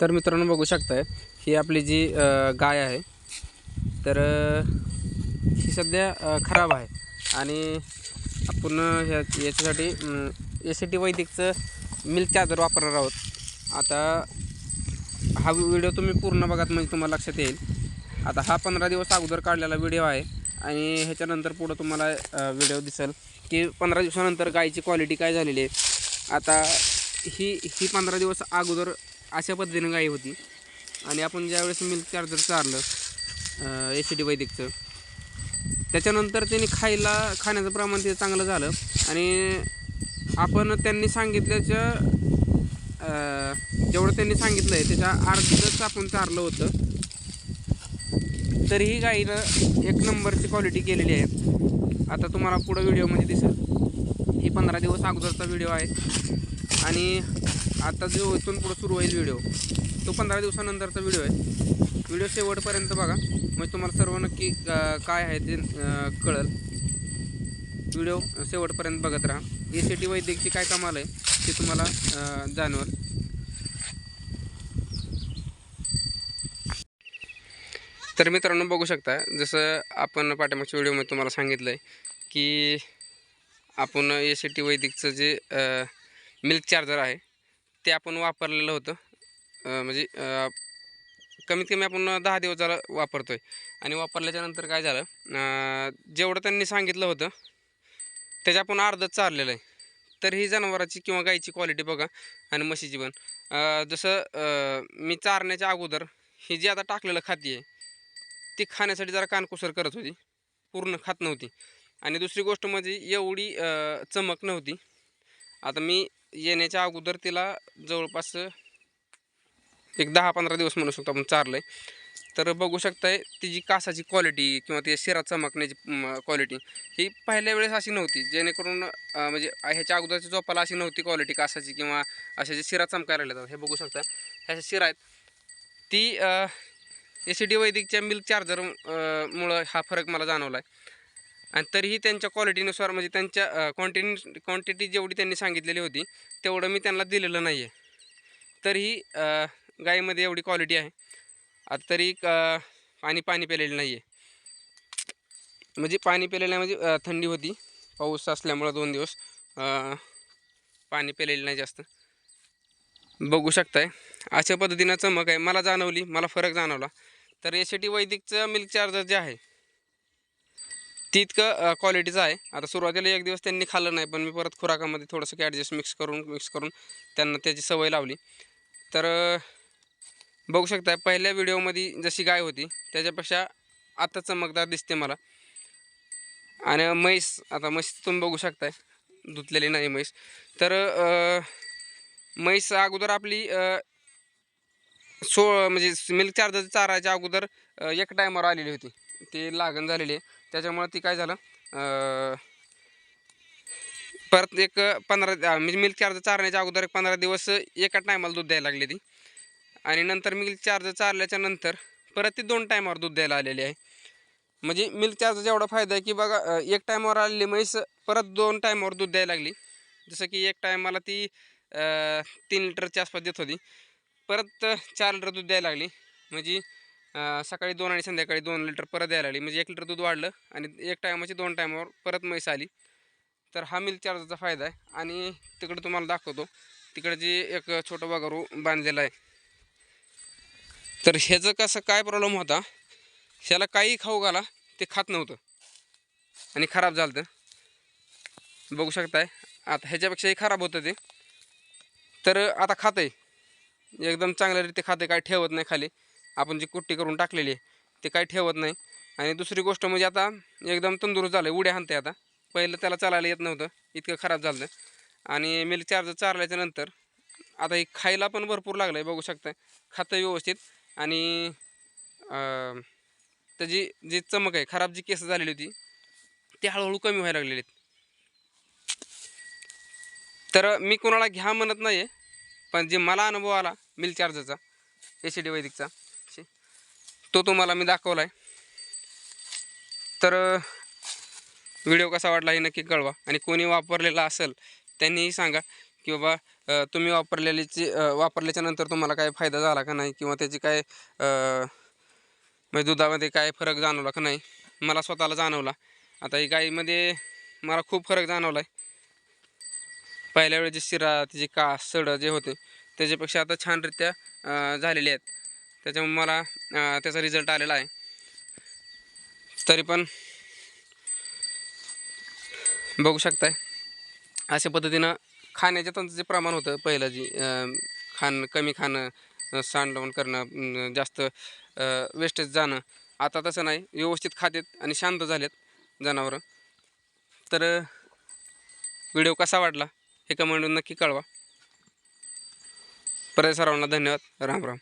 तर मित्रांनो बघू शकताय ही आपली जी गाय आहे. तर ही सध्या खराब आहे. आणि आपण ह्या याच्यासाठी एस सी टी वैदिकचं मिल्क चार्जर वापरणार आहोत. आता हा व्हिडिओ तुम्ही पूर्ण बघात म्हणजे तुम्हाला लक्षात येईल. आता हा पंधरा दिवस अगोदर काढलेला व्हिडिओ आहे. आणि ह्याच्यानंतर पुढं तुम्हाला व्हिडिओ दिसेल की पंधरा दिवसानंतर गायची क्वालिटी काय झालेली आहे. आता ही ही पंधरा दिवस अगोदर अशा पद्धतीने गाई होती. आणि आपण ज्यावेळेस मिल्क चार्जर चारलं ए सी वैदिकचं त्याच्यानंतर त्यांनी खायला खाण्याचं प्रमाण ते चांगलं झालं. आणि आपण त्यांनी सांगितल्याच्या जेवढं त्यांनी सांगितलं आहे त्याच्या अर्धच आपण चारलं होतं. तरीही गाईनं एक नंबरची क्वालिटी केलेली आहे. आता तुम्हाला पुढं व्हिडिओमध्ये दिसेल. ही पंधरा दिवस अगोदरचा व्हिडिओ आहे. आणि आता जो इथून पुढं सुरू होईल व्हिडिओ तो पंधरा दिवसानंतरचा व्हिडिओ आहे. व्हिडिओ शेवटपर्यंत बघा. म्हणजे तुम्हाला सर्व नक्की काय आहे ते कळेल कळल. व्हिडिओ शेवटपर्यंत बघत राहा. ए सी टी वैद्यकची काय कमाल आहे ते तुम्हाला जाणवल. तर मित्रांनो बघू शकता जसं आपण पाठीमागच्या व्हिडिओमध्ये तुम्हाला सांगितलं आहे की आपण ए सी टी वैदिकचं जे मिल्क चार्जर आहे ते आपण वापरलेलं होतं. म्हणजे कमीत कमी आपण दहा दिवस झाला वापरतो आहे आणि वापरल्याच्यानंतर काय झालं जेवढं त्यांनी सांगितलं होतं त्याच्या आपण अर्धच चाललेलं आहे. तर ही जनावराची किंवा गाईची क्वालिटी बघा आणि म्हशीची पण. जसं मी चारण्याच्या अगोदर ही जी आता टाकलेलं खाती आहे ती खाण्यासाठी जरा कानकुसर करत होती. पूर्ण खात नव्हती. आणि दुसरी गोष्ट म्हणजे एवढी चमक नव्हती. आता मी येण्याच्या अगोदर तिला जवळपास एक दहा पंधरा दिवस म्हणू शकतो आपण चारलं आहे तर बघू शकताय तिची कासाची क्वालिटी किंवा ती शिरा चमकण्याची क्वालिटी ही पहिल्या वेळेस अशी नव्हती. जेणेकरून म्हणजे ह्याच्या अगोदरच्या झोपाला अशी नव्हती क्वालिटी कासाची किंवा अशा जे शिरा चमकायला लागल्या हे बघू शकता ह्या शिरा आहेत ती ए सी डी वैदिकच्या मिल्क चार्जर मुळं हा फरक मला जाणवला आहे आणि तरीही त्यांच्या क्वालिटीनुसार म्हणजे त्यांच्या क्वांटिटी क्वांटिटी जेवढी त्यांनी सांगितलेली होती तेवढं मी त्यांना दिलेलं नाही आहे तरीही गायीमध्ये एवढी क्वालिटी आहे. आता तरी अ, पाणी पाणी पेलेलं नाही आहे म्हणजे पाणी पेलेलं नाही म्हणजे थंडी होती. पाऊस असल्यामुळं दोन दिवस पाणी पेलेलं नाही जास्त. बघू शकताय. अशा पद्धतीनं चमक आहे. मला जाणवली मला फरक जाणवला. तर एस टी वैदिकचं मिल्क चार्जर जे आहे ती इतकं क्वालिटीचं आहे. आता सुरुवातीला एक दिवस त्यांनी खाल्लं नाही पण मी परत खुराकामध्ये थोडंसं ॲडजस्ट मिक्स करून मिक्स करून त्यांना त्याची सवय लावली. तर बघू शकता पहिल्या व्हिडिओमध्ये जशी गाय होती त्याच्यापेक्षा आता चमकदार दिसते मला. आणि म्हैस आता म्हैस तुम्ही बघू शकताय धुतलेली नाही म्हैस. तर म्हैस अगोदर आपली सो म्हणजे मिल्क चार्जर चाराच्या अगोदर एक टायमावर आलेली होती. ती लागण झालेली आहे. त्याच्यामुळं ती काय झालं परत एक पंधरा म्हणजे मिल्क चार्जर चारण्याच्या अगोदर एक पंधरा दिवस एका टायमाला दूध द्यायला लागली ती. आणि नंतर मिल्क चार्जर चारल्याच्या नंतर परत ती दोन टायमावर दूध द्यायला आलेली आहे. म्हणजे मिल्क चार्जरचा एवढा फायदा आहे की बघा एक टायमावर आलेली म्हैस परत दोन टायमावर दूध द्यायला लागली. जसं की एक टायमाला ती तीन लिटरच्या आसपास देत होती. परत चार लिटर दूध द्यायला लागली. म्हणजे सकाळी दोन आणि संध्याकाळी दोन लिटर परत द्यायला लागली. म्हणजे एक लिटर दूध वाढलं आणि एक टायमाची दोन टायमावर परत म्हैस आली. तर हा मिल्क चार्जरचा फायदा आहे. आणि तिकडं तुम्हाला दाखवतो. तिकडे जे एक छोटं बगारू बांधलेलं आहे. तर ह्याचं कसं काय प्रॉब्लेम होता? ह्याला काही खाऊ घाला ते खात नव्हतं. आणि खराब झालं तर बघू शकताय. आता ह्याच्यापेक्षाही खराब होतं ते. तर आता खातं आहे एकदम चांगल्यारीते खाते काय ठेवत नाही खाली. आपण जी कुट्टी करून टाकलेली आहे ते काय ठेवत नाही. आणि दुसरी गोष्ट म्हणजे आता एकदम तंदुरुस्त झालं आहे उड्या हाणते आता. पहिलं त्याला चालायला येत नव्हतं इतकं खराब झालं आणि मिल्क चार्जर चारल्याच्या नंतर आता हे खायला पण भरपूर लागलं आहे बघू शकता खातं व्यवस्थित. आणि त्याची जी चमक आहे खराब जी केस झालेली होती ती हळूहळू कमी व्हायला लागलेली आहेत. तर मी कोणाला घ्या म्हणत नाही आहे पण जे मला अनुभव आला मिल चार्जरचा ए सी डी वैदिकचा तो तुम्हाला मी दाखवला आहे तर व्हिडिओ कसा वाटला हे नक्की कळवा. आणि कोणी वापरलेला असेल त्यांनीही सांगा की बाबा तुम्ही वापरलेलीची वापरल्याच्यानंतर वापरल्याच्या नंतर तुम्हाला काय फायदा झाला का नाही? किंवा त्याची काय म्हणजे दुधामध्ये काय फरक जाणवला का नाही? मला स्वतःला जाणवला. आता ही गाईमध्ये मला खूप फरक जाणवला आहे पहिल्या वेळेची शिरा तिची कास सडं जे होते त्याच्यापेक्षा आता छानरित्या झालेले आहेत. त्याच्यामुळे मला त्याचा रिझल्ट आलेला आहे. तरी पण बघू शकताय. अशा पद्धतीनं खाण्याच्या त्यांचं जे प्रमाण होतं पहिलं जी खाणं कमी खाणं सांडवण करणं जास्त वेस्टेज जाणं. आता तसं नाही. व्यवस्थित खातेत आणि शांत झालेत जनावरं. तर व्हिडिओ कसा वाटला हे कमेंटून नक्की कळवा. परत सर्वांना धन्यवाद. राम राम.